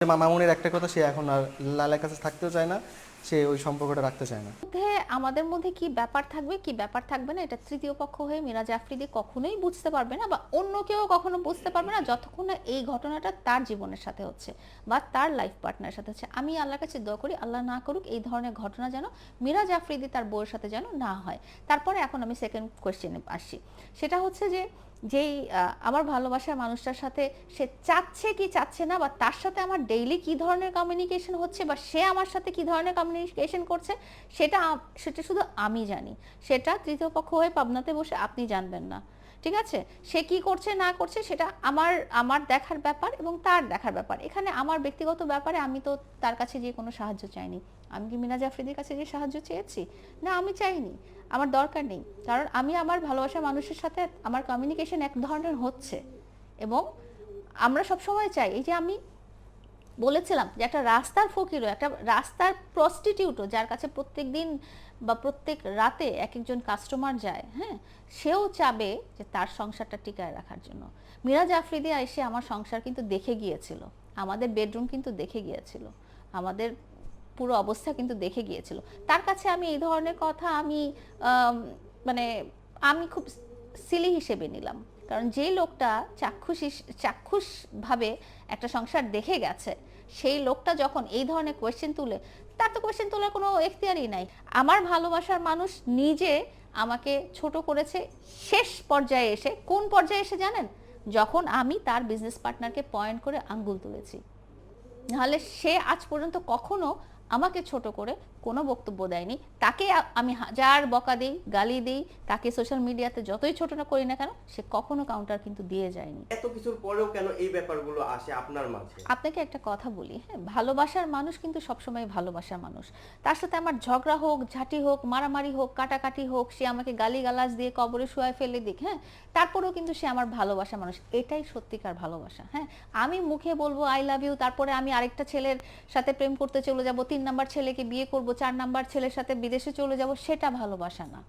মামুনের একটা কথা সে এখন আর লালার কাছে থাকতেও চায় না। সে ওই সম্পর্কটা রাখতে চায় না। আমাদের মধ্যে কি ব্যাপার থাকবে, কি ব্যাপার থাকবে না, এটা তৃতীয় পক্ষ হয়ে মিরাজ আফ্রিদি কখনোই বুঝতে পারবে না বা অন্য কেউ কখনো বুঝতে পারবে না যতক্ষণ না এই ঘটনাটা তার জীবনের সাথে হচ্ছে বা তার লাইফ পার্টনারের সাথে হচ্ছে। আমি আল্লাহর কাছে দোয়া করি, আল্লাহ না করুক এই ধরনের ঘটনা যেন মিরাজ আফ্রিদি তার বউয়ের সাথে যেন না হয়। তারপরে এখন আমি সেকেন্ড কোয়েশ্চেনে আসি সেটা হচ্ছে যে, যেই আমার ভালোবাসার মানুষটার সাথে সে চাচ্ছে কি চাচ্ছে না বা তার সাথে আমার ডেইলি কি ধরনের কমিউনিকেশন হচ্ছে বা সে আমার সাথে কি ধরনের কমিউনিকেশন করছে, সেটা সেটা শুধু আমি জানি। সেটা তৃতীয় পক্ষ হয়ে পাবনাতে বসে আপনি জানবেন না। ঠিক আছে? সে কি করছে, না করছে, সেটা আমার আমার দেখার ব্যাপার এবং তার দেখার ব্যাপার। এখানে আমার ব্যক্তিগত ব্যাপারে আমি তো তার কাছে যে কোনো সাহায্য চাইনি। আমি কি মিনাজ আফ্রিদির কাছে যে সাহায্য চেয়েছি? না, আমি চাইনি। আমার দরকার নেই। কারণ আমি আমার ভালোবাসা মানুষের সাথে আমার কমিউনিকেশন এক ধরনের হচ্ছে। এবং আমরা সব সময় চাই, এই যে আমি বলেছিলাম যে একটা রাস্তার ফকিরও, একটা রাস্তার প্রস্টিটিউটও যার কাছে প্রত্যেক দিন বা প্রত্যেক রাতে এক একজন কাস্টমার যায় হ্যাঁ সেও চাবে যে তার সংসারটা টিকায় রাখার জন্য। মিরাজ আফ্রিদি এসে আমার সংসার কিন্তু দেখে গিয়েছিল, আমাদের বেডরুম কিন্তু দেখে গিয়েছিল, আমাদের পুরো অবস্থা কিন্তু দেখে গিয়েছিল। তার কাছে আমি এই ধরনের কথা আমি মানে আমি খুব সিলি হিসেবে নিলাম, কারণ যেই লোকটা চাক্ষুষ চাক্ষুষভাবে একটা সংসার দেখে গেছে সেই লোকটা যখন এই ধরনের কোয়েশ্চেন তুলে, তার তো কোয়েশ্চেন তোলার কোনো এখতিয়ারই নাই। আমার ভালোবাসার মানুষ নিজে আমাকে ছোট করেছে, শেষ পর্যায়ে এসে, কোন পর্যায়ে এসে জানেন? যখন আমি তার বিজনেস পার্টনারকে পয়েন্ট করে আঙ্গুল তুলেছি। নাহলে সে আজ পর্যন্ত কখনো আমাকে ছোট করে কোনো বক্তব্য দেয়নি। তাকে আমি হাজার বকা দিই গালি দিই তাকে সোশ্যাল মিডিয়াতে যতই ছোট না করি না কেন সে কখনো কাউন্টার কিন্তু দিয়ে যায়নি। এত কিছুর পরেও কেন এই ব্যাপারগুলো আসে আপনার মাঝে? আপনাকে একটা কথা বলি হ্যাঁ ভালোবাসার মানুষ কিন্তু সবসময় ভালোবাসার মানুষ। তার সাথে আমার ঝগড়া হোক ঝাঁটি হোক মারামারি হোক কাটাকাটি হোক সে আমাকে গালি গালাজ দিয়ে কবরে শুয়ায় ফেলে দিক হ্যাঁ তারপরেও কিন্তু সে আমার ভালোবাসার মানুষ। এটাই সত্যিকার ভালোবাসা হ্যাঁ। আমি মুখে বলব আই লাভ ইউ তারপরে আমি আরেকটা ছেলের সাথে প্রেম করতে চলে যাব তিন নাম্বার ছেলেকে বিয়ে করব, চার নাম্বার ছেলের সাথে বিদেশে চলে যাব, সেটা ভালোবাসা না।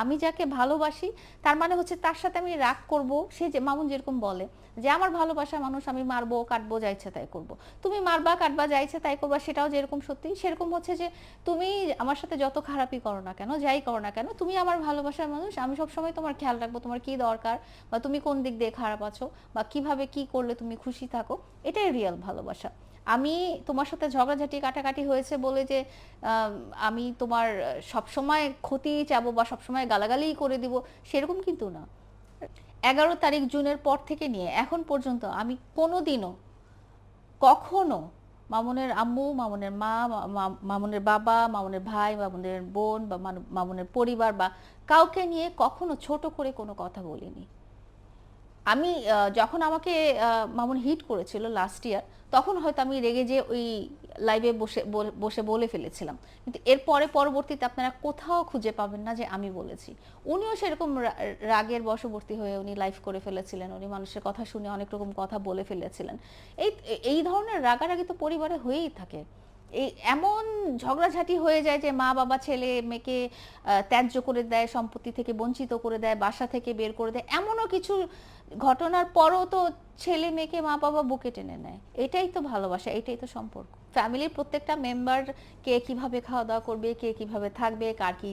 আমি যাকে ভালোবাসি, তার মানে হচ্ছে তার সাথে আমি রাগ করব, সে যে মামুন যেরকম বলে যে, আমার ভালোবাসা মানুষ, আমি মারবো, কাটবো, যা ইচ্ছা তাই করব। তুমি মারবা, কাটবা, যা ইচ্ছা তাই করবা, সেটাও যেরকম সত্যি, সেরকম হচ্ছে যে, তুমি আমার সাথে যত খারাপই করো না কেন, যাই করো না কেন, তুমি আমার ভালোবাসার মানুষ, আমি সবসময় তোমার খেয়াল রাখব, তোমার কি দরকার বা তুমি কোন দিক দিয়ে খারাপ আছো বা কীভাবে কি করলে তুমি খুশি থাকো, এটাই রিয়েল ভালোবাসা। আমি তোমার সাথে ঝগড়াঝাটি কাটাকাটি হয়েছে বলে যে, আমি তোমার সব সময় ক্ষতি চাবো বা সবসময় গালাগালিই করে দিব, সেরকম কিন্তু না। এগারো তারিখ জুনের পর থেকে নিয়ে এখন পর্যন্ত আমি কোনোদিনও, কখনো মামুনের আম্মু, মামুনের মা মামুনের বাবা, মামুনের ভাই, মামুনের বোন বা মানু- মামুনের পরিবার বা কাউকে নিয়ে কখনো ছোট করে কোনো কথা বলিনি। আমি যখন আমাকে মামুন হিট করেছিল লাস্ট ইয়ার তখন হয়তো আমি রেগে যে ওই লাইভে বসে বসে বলে ফেলেছিলাম। কিন্তু এরপরে পরবর্তীতে আপনারা কোথাও খুঁজে পাবেন না যে আমি বলেছি। উনিও সেরকম রাগের বশবর্তী হয়ে উনি লাইভ করে ফেলেছিলেন উনি মানুষের কথা শুনে অনেক রকম কথা বলে ফেলেছিলেন। এই এই ধরনের রাগারাগি তো পরিবারে হয়েই থাকে। এই এমন ঝগড়াঝাটি হয়ে যায় যে মা বাবা ছেলে মেয়েকে আহ, ত্যায্য করে দেয় সম্পত্তি থেকে বঞ্চিত করে দেয় বাসা থেকে বের করে দেয় এমনও কিছু ঘটনার পরও তো ছেলে মেয়েকে মা বাবা বুকে টেনে নেয়। এটাই তো ভালোবাসা এটাই তো সম্পর্ক। ফ্যামিলির প্রত্যেকটা মেম্বার কে কীভাবে খাওয়া দাওয়া করবে কে কীভাবে থাকবে কার কি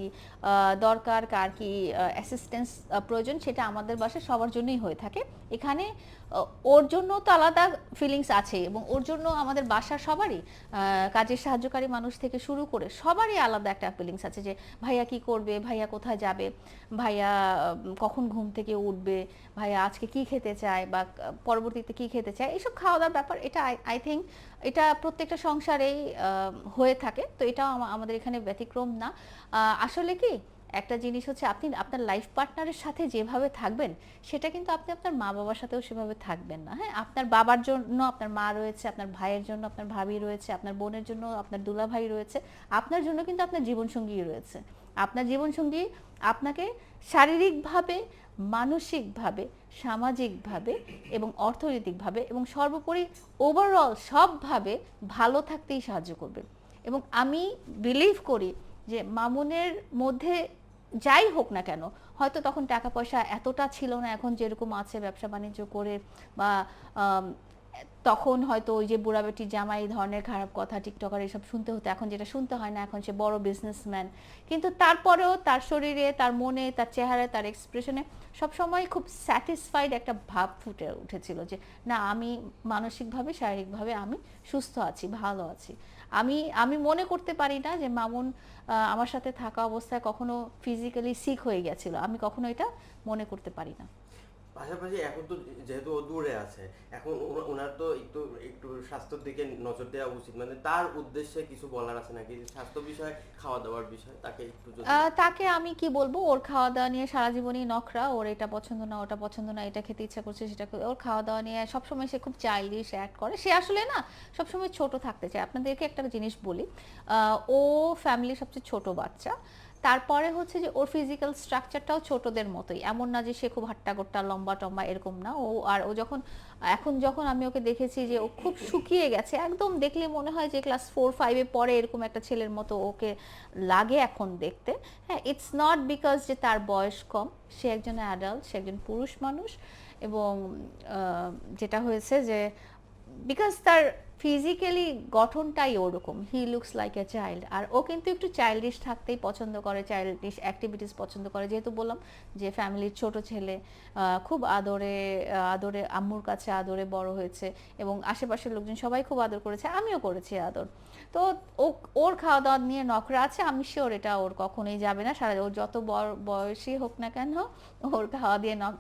দরকার কার কি অ্যাসিস্ট্যান্স প্রয়োজন সেটা আমাদের বাসায় সবার জন্যই হয়ে থাকে। এখানে ওর জন্য তো আলাদা ফিলিংস আছে এবং ওর জন্য আমাদের বাসার সবারই কাজের সাহায্যকারী মানুষ থেকে শুরু করে সবারই আলাদা একটা ফিলিংস আছে যে ভাইয়া কি করবে? ভাইয়া কোথায় যাবে? ভাইয়া কখন ঘুম থেকে উঠবে? ভাইয়া আজকে কি খেতে চায়? বা আহ, পরবর্তীতে কি খেতে চায় এইসব খাওয়া দাওয়ার ব্যাপার, এটা আই থিঙ্ক এটা প্রত্যেকটা সংসারেই হয়ে থাকে। তো এটাও আমাদের এখানে ব্যতিক্রম না। আসলে কি, একটা জিনিস হচ্ছে আপনি আপনার লাইফ পার্টনারের সাথে যেভাবে থাকবেন, সেটা কিন্তু আপনি আপনার মা বাবার সাথেও সেভাবে থাকবেন না। হ্যাঁ আপনার বাবার জন্য আপনার মা রয়েছে, আপনার ভাইয়ের জন্য আপনার ভাবি রয়েছে, আপনার বোনের জন্য আপনার দুলা ভাই রয়েছে, আপনার জন্য কিন্তু আপনার জীবনসঙ্গী রয়েছে। আপনার জীবনসঙ্গী আপনাকে শারীরিকভাবে মানসিকভাবে, সামাজিকভাবে এবং অর্থনৈতিকভাবে এবং সর্বোপরি ওভারঅল সবভাবে ভালো থাকতেই সাহায্য করবে। এবং আমি বিলিভ করি যে মামুনের মধ্যে যাই হোক না কেন, হয়তো তখন টাকা পয়সা এতটা ছিল না, এখন যেরকম আছে ব্যবসা বাণিজ্য করে বা তখন হয়তো ওই যে বুড়া বেটি জামাই এই ধরনের খারাপ কথা, টিকটকার এসব শুনতে হতো। এখন যেটা শুনতে হয় না, এখন সে বড় বিজনেসম্যান কিন্তু তারপরেও তার শরীরে, তার মনে, তার চেহারায় তার এক্সপ্রেশনে সবসময় খুব স্যাটিসফাইড একটা ভাব ফুটে উঠেছিল যে, না, আমি মানসিকভাবে, শারীরিকভাবে আমি সুস্থ আছি, ভালো আছি। আমি আমি মনে করতে পারি না যে মামুন আমার সাথে থাকা অবস্থায় কখনো ফিজিক্যালি সিক হয়ে গেছিল। আমি কখনো এটা মনে করতে পারি না। পাশাপাশি এখন তো যেহেতু ও দূরে আছে, এখন ওনার তো একটু একটু স্বাস্থ্যের দিকে নজর দেওয়া উচিত। মানে তার উদ্দেশ্যে কিছু বলার আছে নাকি? স্বাস্থ্য বিষয় খাওয়া দাওয়ার বিষয়, তাকে একটু তাকে আমি কি বলব? ওর খাওয়া দাওয়া নিয়ে সারা জীবনই নখরা। ওর এটা পছন্দ না, ওটা পছন্দ না, এটা খেতে ইচ্ছা করছে, সেটা ওর খাওয়া দাওয়া নিয়ে সবসময় সে খুব চাইল্ডিশ অ্যাক্ট করে। সে আসলে না, সবসময় ছোট থাকতে চায়। আপনাদেরকে একটা জিনিস বলি। ও ফ্যামিলির সবচেয়ে ছোট বাচ্চা। তারপরে হচ্ছে যে ওর ফিজিক্যাল স্ট্রাকচারটাও ছোটদের মতোই। এমন না যে সে খুব হাট্টা গোট্টা লম্বা টম্বা এরকম না। ও আর ও যখন, এখন যখন আমি ওকে দেখেছি যে ও খুব শুকিয়ে গেছে, একদম দেখলে মনে হয় যে ক্লাস ফোর ফাইভে পরে এরকম একটা ছেলের মতো ওকে লাগে এখন দেখতে। হ্যাঁ ইটস নট বিকজ যে তার বয়স কম। সে একজন অ্যাডাল্ট সে একজন পুরুষ মানুষ এবং যেটা হয়েছে যে বিকজ তার ফিজিক্যালি গঠনটাই ওরকম। He looks like a child আর ও কিন্তু একটু চাইল্ডিশ থাকতেই পছন্দ করে চাইল্ডিশ অ্যাক্টিভিটিস পছন্দ করে। যেহেতু বললাম যে ফ্যামিলির ছোট ছেলে খুব আদরে আদরে, আম্মুর কাছে আদরে বড় হয়েছে এবং আশেপাশের লোকজন সবাই খুব আদর করেছে, আমিও করেছি আদর। তো ও, ওর খাওয়া দাওয়া নিয়ে নখরা আছে, আমি শিওর এটা ওর কখনোই যাবে না। সারা, ওর যত বড় বয়সী হোক না কেন, ওর খাওয়া দিয়ে নখ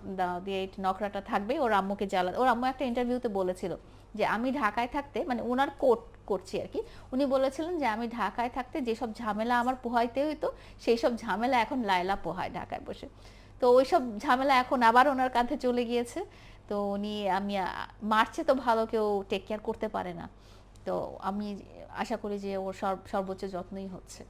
দিয়ে নখরাটা থাকবে ওর আম্মুকে জ্বালা, ওর আম্মু একটা ইন্টারভিউতে বলেছিল যে, আমি ঢাকায় থাকতে মানে ওনার কোট করছি আর কি। উনি বলেছিলেন যে, আমি ঢাকায় থাকতে যেসব ঝামেলা আমার পোহাইতে হইতো সেই সব ঝামেলা এখন লায়লা পোহায় ঢাকায় বসে। তো ওইসব ঝামেলা এখন আবার ওনার কাঁধে চলে গিয়েছে। তো উনি, আমি মারছে মার্চে তো ভালো, কেউ টেক কেয়ার করতে পারে না। তো আমি আশা করি যে ওর সর্ব- সর্বোচ্চ যত্নই হচ্ছে।